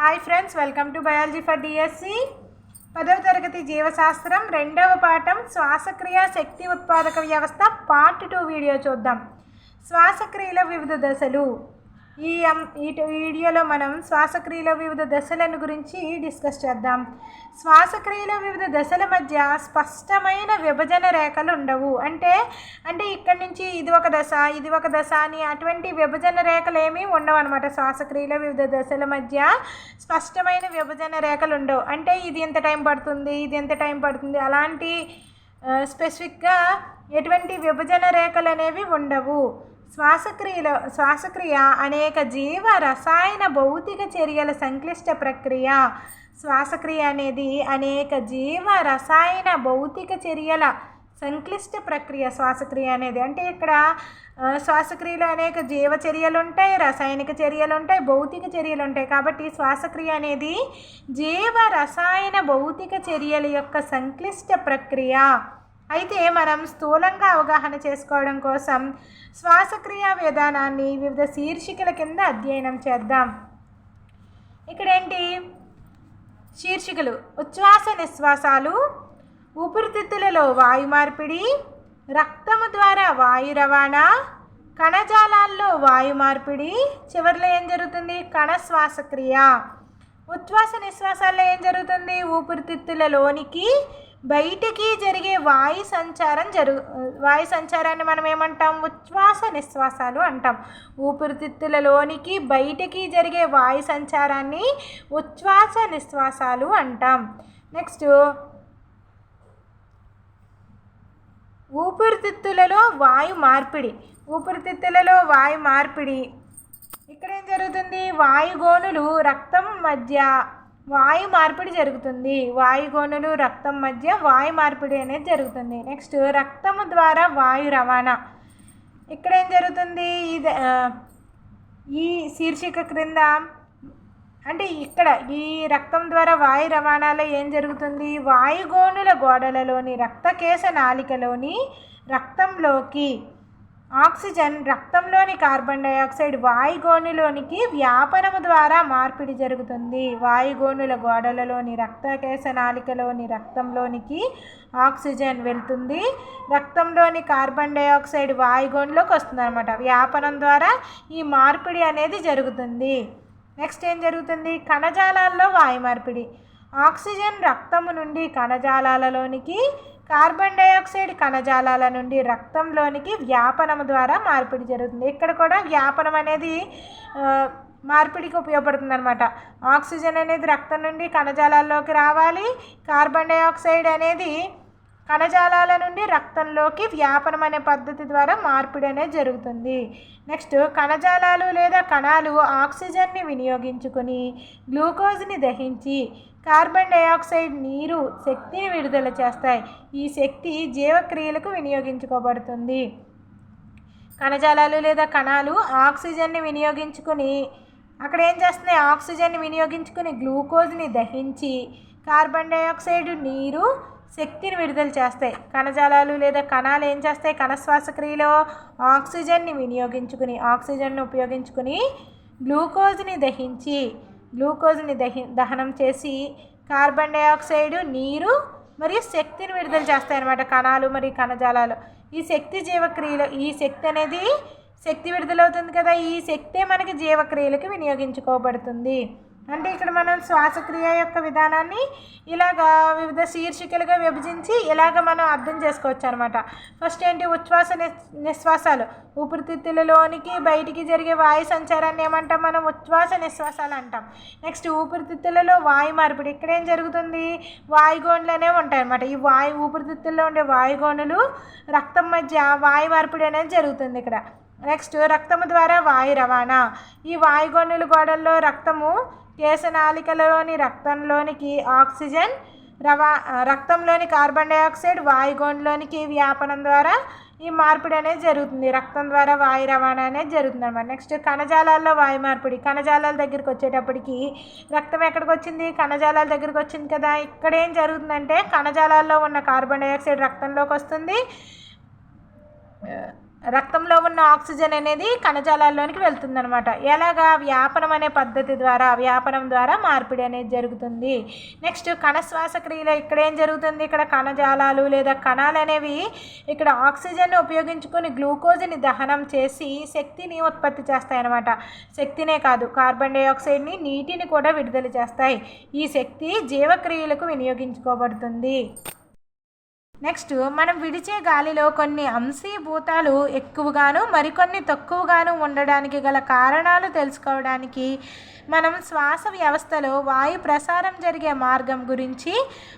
Hi friends welcome to biology for DSC పదవ తరగతి జీవశాస్త్రం రెండవ పాఠం శ్వాసక్రియ శక్తి ఉత్పాదక వ్యవస్థ పార్ట్ టూ వీడియో చూద్దాం. శ్వాసక్రియల వివిధ దశలు. ఈ ఈ వీడియోలో మనం శ్వాసక్రియలో వివిధ దశలను గురించి డిస్కస్ చేద్దాం. శ్వాసక్రియలో వివిధ దశల మధ్య స్పష్టమైన విభజన రేఖలు ఉండవు. అంటే అంటే ఇక్కడి నుంచి ఇది ఒక దశ ఇది ఒక దశ అని అటువంటి విభజన రేఖలు ఏమీ ఉండవు అనమాట శ్వాసక్రియలో వివిధ దశల మధ్య స్పష్టమైన విభజన రేఖలు ఉండవు. అంటే ఇది ఎంత టైం పడుతుంది ఇది ఎంత టైం పడుతుంది అలాంటి స్పెసిఫిక్గా ఎటువంటి విభజన రేఖలు అనేవి ఉండవు. శ్వాసక్రియలో శ్వాసక్రియ అనేక జీవ రసాయన భౌతిక చర్యల సంక్లిష్ట ప్రక్రియ. శ్వాసక్రియ అనేది అనేక జీవ రసాయన భౌతిక చర్యల సంక్లిష్ట ప్రక్రియ శ్వాసక్రియ అనేది. అంటే ఇక్కడ శ్వాసక్రియలో అనేక జీవ చర్యలు ఉంటాయి రసాయనిక చర్యలు ఉంటాయి భౌతిక చర్యలు ఉంటాయి కాబట్టి శ్వాసక్రియ అనేది జీవ రసాయన భౌతిక చర్యల యొక్క సంక్లిష్ట ప్రక్రియ. అయితే మనం స్థూలంగా అవగాహన చేసుకోవడం కోసం శ్వాసక్రియ విధానాన్ని వివిధ శీర్షికల కింద అధ్యయనం చేద్దాం. ఇక్కడ ఏంటి శీర్షికలు ఉచ్ఛ్వాస నిశ్వాసాలు ఊపిరితిత్తులలో వాయు మార్పిడి రక్తము ద్వారా వాయు రవాణా కణజాలాల్లో వాయు మార్పిడి చివరిలో ఏం జరుగుతుంది? కణ శ్వాసక్రియ. ఉచ్ఛ్వాస నిశ్వాసాల్లో ఏం జరుగుతుంది? ఊపిరితిత్తులలోనికి బయటికి జరిగే వాయు సంచారం జరుగు వాయు సంచారాన్ని మనం ఏమంటాం? ఉచ్ఛ్వాస నిశ్వాసాలు అంటాం. ఊపిరితిత్తులలోనికి బయటికి జరిగే వాయు సంచారాన్ని ఉచ్ఛ్వాస నిశ్వాసాలు అంటాం. నెక్స్ట్ ఊపిరితిత్తులలో వాయు మార్పిడి. ఊపిరితిత్తులలో వాయు మార్పిడి. ఇక్కడ ఏం జరుగుతుంది? వాయుగోనులు రక్తం మధ్య వాయు మార్పిడి జరుగుతుంది. వాయుగోనులు రక్తం మధ్య వాయు మార్పిడి అనేది జరుగుతుంది. నెక్స్ట్ రక్తము ద్వారా వాయు రవాణా. ఇక్కడ ఏం జరుగుతుంది? ఇది ఈ శీర్షిక క్రింద అంటే ఇక్కడ ఈ రక్తం ద్వారా వాయు రవాణాలో ఏం జరుగుతుంది? వాయుగోనుల గోడలలోని రక్తకేశ నాళికలోని రక్తంలోకి ఆక్సిజన్ రక్తంలోని కార్బన్ డయాక్సైడ్ వాయుగోనులోనికి వ్యాపనము ద్వారా మార్పిడి జరుగుతుంది. వాయుగోనుల గోడలలోని రక్తకేశ నాళికలోని రక్తంలోనికి ఆక్సిజన్ వెళ్తుంది. రక్తంలోని కార్బన్ డయాక్సైడ్ వాయుగోనులోకి వస్తుంది అనమాట వ్యాపనం ద్వారా ఈ మార్పిడి అనేది జరుగుతుంది. నెక్స్ట్ ఏం జరుగుతుంది? కణజాలాల్లో వాయు మార్పిడి ఆక్సిజన్ రక్తము నుండి కణజాలాలలోనికి కార్బన్ డైఆక్సైడ్ కణజాలాల నుండి రక్తంలోనికి వ్యాపనము ద్వారా మార్పిడి జరుగుతుంది. ఇక్కడ కూడా వ్యాపనం అనేది మార్పిడికి ఉపయోగపడుతుంది అనమాట ఆక్సిజన్ అనేది రక్తం నుండి కణజాలాల్లోకి రావాలి. కార్బన్ డైఆక్సైడ్ అనేది కణజాలాల నుండి రక్తంలోకి వ్యాపనం అనే పద్ధతి ద్వారా మార్పిడి అనేది జరుగుతుంది. నెక్స్ట్ కణజాలాలు లేదా కణాలు ఆక్సిజన్ని వినియోగించుకొని గ్లూకోజ్ని దహించి కార్బన్ డైఆక్సైడ్ నీరు శక్తిని విడుదల చేస్తాయి. ఈ శక్తి జీవక్రియలకు వినియోగించుకోబడుతుంది. కణజాలాలు లేదా కణాలు ఆక్సిజన్ని వినియోగించుకుని అక్కడ ఏం చేస్తున్నాయి? ఆక్సిజన్ని వినియోగించుకుని గ్లూకోజ్ని దహించి కార్బన్ డైఆక్సైడ్ నీరు శక్తిని విడుదల చేస్తాయి. కణజాలాలు లేదా కణాలు ఏం చేస్తాయి? కణ శ్వాసక్రియలో ఆక్సిజన్ని వినియోగించుకుని ఆక్సిజన్ను ఉపయోగించుకుని గ్లూకోజ్ని దహించి గ్లూకోజ్ని దహి దహనం చేసి కార్బన్ డైఆక్సైడ్ నీరు మరియు శక్తిని విడుదల చేస్తాయి అన్నమాట. కణాలు మరియు కణజాలాలు. ఈ శక్తి జీవక్రియలు ఈ శక్తి అనేది శక్తి విడుదలవుతుంది కదా? ఈ శక్తే మనకి జీవక్రియలకు వినియోగించుకోబడుతుంది. అంటే ఇక్కడ మనం శ్వాసక్రియ యొక్క విధానాన్ని ఇలాగా వివిధ శీర్షికలుగా విభజించి ఇలాగ మనం అర్థం చేసుకోవచ్చు అనమాట ఫస్ట్ ఏంటి? ఉచ్ఛ్వాస నిశ్వాసాలు. ఊపిరితిత్తులలోనికి బయటికి జరిగే వాయు సంచారాన్ని ఏమంటాం మనం? ఉచ్ఛ్వాస నిశ్వాసాలు అంటాం. నెక్స్ట్ ఊపిరితిత్తులలో వాయు మార్పిడి. ఇక్కడ ఏం జరుగుతుంది? వాయుగోనులు అనేవి ఉంటాయి అనమాట ఈ వాయు ఊపిరితిత్తుల్లో ఉండే వాయుగోణులు రక్తం మధ్య వాయు మార్పిడి అనేది జరుగుతుంది ఇక్కడ. నెక్స్ట్ రక్తము ద్వారా వాయు రవాణా. ఈ వాయుగోనుల గోడల్లో రక్తము కేశనాళికలోని రక్తంలోనికి ఆక్సిజన్ రవా రక్తంలోని కార్బన్ డైఆక్సైడ్ వాయుగోనులోనికి వ్యాపనం ద్వారా ఈ మార్పిడి అనేది జరుగుతుంది. రక్తం ద్వారా వాయు రవాణా అనేది జరుగుతుంది అనమాట నెక్స్ట్ కణజాలాల్లో వాయు మార్పిడి. కణజాలాల దగ్గరికి వచ్చేటప్పటికి రక్తం ఎక్కడికి వచ్చింది? కణజాలాల దగ్గరికి వచ్చింది కదా. ఇక్కడ ఏం జరుగుతుందంటే కణజాలాల్లో ఉన్న కార్బన్ డైఆక్సైడ్ రక్తంలోకి వస్తుంది. రక్తంలో ఉన్న ఆక్సిజన్ అనేది కణజాలాల్లోనికి వెళ్తుందనమాట ఎలాగా? వ్యాపనం అనే పద్ధతి ద్వారా వ్యాపనం ద్వారా మార్పిడి అనేది జరుగుతుంది. నెక్స్ట్ కణ శ్వాసక్రియలో ఇక్కడ ఏం జరుగుతుంది? ఇక్కడ కణజాలాలు లేదా కణాలు అనేవి ఇక్కడ ఆక్సిజన్ ఉపయోగించుకొని గ్లూకోజ్ని దహనం చేసి శక్తిని ఉత్పత్తి చేస్తాయి అన్నమాట శక్తినే కాదు కార్బన్ డైఆక్సైడ్ని నీటిని కూడా విడుదల చేస్తాయి. ఈ శక్తి జీవక్రియలకు వినియోగించుకోబడుతుంది. నెక్స్ట్ మనం విడిచే గాలిలో కొన్ని అంశీభూతాలు ఎక్కువగాను మరికొన్ని తక్కువగాను ఉండడానికి గల కారణాలు తెలుసుకోవడానికి మనం శ్వాస వ్యవస్థలో వాయు ప్రసారం జరిగే మార్గం గురించి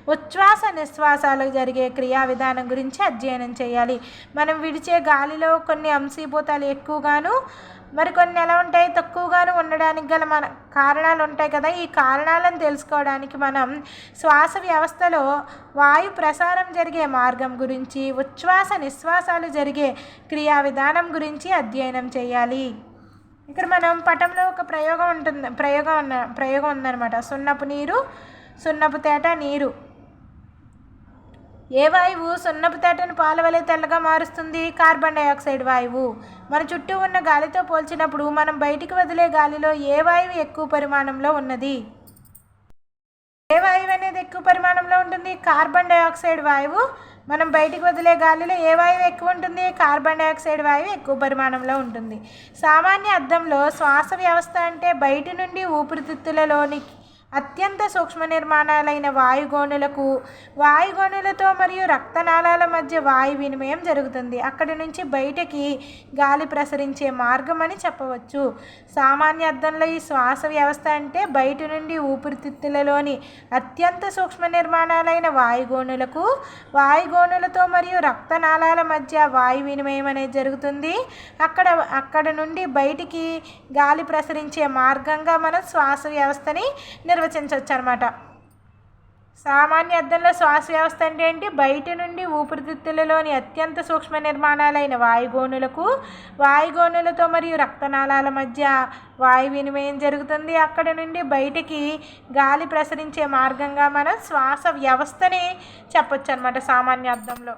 ఉచ్ఛ్వాస నిశ్వాసాలు జరిగే క్రియా విధానం గురించి అధ్యయనం చేయాలి. మనం విడిచే గాలిలో కొన్ని అంశీభూతాలు ఎక్కువగాను మరికొన్ని ఎలా ఉంటాయి? తక్కువగాను ఉండడానికి గల మన కారణాలు ఉంటాయి కదా. ఈ కారణాలను తెలుసుకోవడానికి మనం శ్వాస వ్యవస్థలో వాయు ప్రసారం జరిగే మార్గం గురించి ఉచ్ఛ్వాస నిశ్వాసాలు జరిగే క్రియా విధానం గురించి అధ్యయనం చేయాలి. ఇక్కడ మనం పటంలో ఒక ప్రయోగం ఉంటుంది ప్రయోగం ఉన్న ప్రయోగం ఉందన్నమాట. సున్నపు నీరు సున్నపు తేట నీరు. ఏ వాయువు సున్నపు తేటను పాలవలే తెల్లగా మారుస్తుంది? కార్బన్ డైఆక్సైడ్ వాయువు. మన చుట్టూ ఉన్న గాలితో పోల్చినప్పుడు మనం బయటికి వదిలే గాలిలో ఏ వాయువు ఎక్కువ పరిమాణంలో ఉన్నది? ఏ వాయువు అనేది ఎక్కువ పరిమాణంలో ఉంటుంది? కార్బన్ డైఆక్సైడ్ వాయువు. మనం బయటికి వదిలే గాలిలో ఏ వాయువు ఎక్కువ ఉంటుంది? కార్బన్ డైఆక్సైడ్ వాయువు ఎక్కువ పరిమాణంలో ఉంటుంది. సామాన్య అర్థంలో శ్వాస వ్యవస్థ అంటే బయటి నుండి ఊపిరితిత్తులలోని అత్యంత సూక్ష్మ నిర్మాణాలైన వాయుగోణులకు వాయుగోణులతో మరియు రక్తనాళాల మధ్య వాయు వినిమయం జరుగుతుంది. అక్కడి నుంచి బయటకి గాలి ప్రసరించే మార్గం అని చెప్పవచ్చు. సామాన్య అర్థంలో ఈ శ్వాస వ్యవస్థ అంటే బయట నుండి ఊపిరితిత్తులలోని అత్యంత సూక్ష్మ నిర్మాణాలైన వాయుగోణులకు వాయుగోణులతో మరియు రక్తనాళాల మధ్య వాయు వినిమయం అనేది జరుగుతుంది. అక్కడ అక్కడ నుండి బయటికి గాలి ప్రసరించే మార్గంగా మనం శ్వాస వ్యవస్థని నిర్వచించవచ్చు అనమాట సామాన్య అర్థంలో శ్వాస వ్యవస్థ అంటే ఏంటి? బయట నుండి ఊపిరితిత్తులలోని అత్యంత సూక్ష్మ నిర్మాణాలైన వాయుగోణులకు వాయుగోణులతో మరియు రక్తనాళాల మధ్య వాయు వినిమయం జరుగుతుంది. అక్కడ నుండి బయటికి గాలి ప్రసరించే మార్గంగా మనం శ్వాస వ్యవస్థని చెప్పొచ్చు అనమాట సామాన్య అర్థంలో.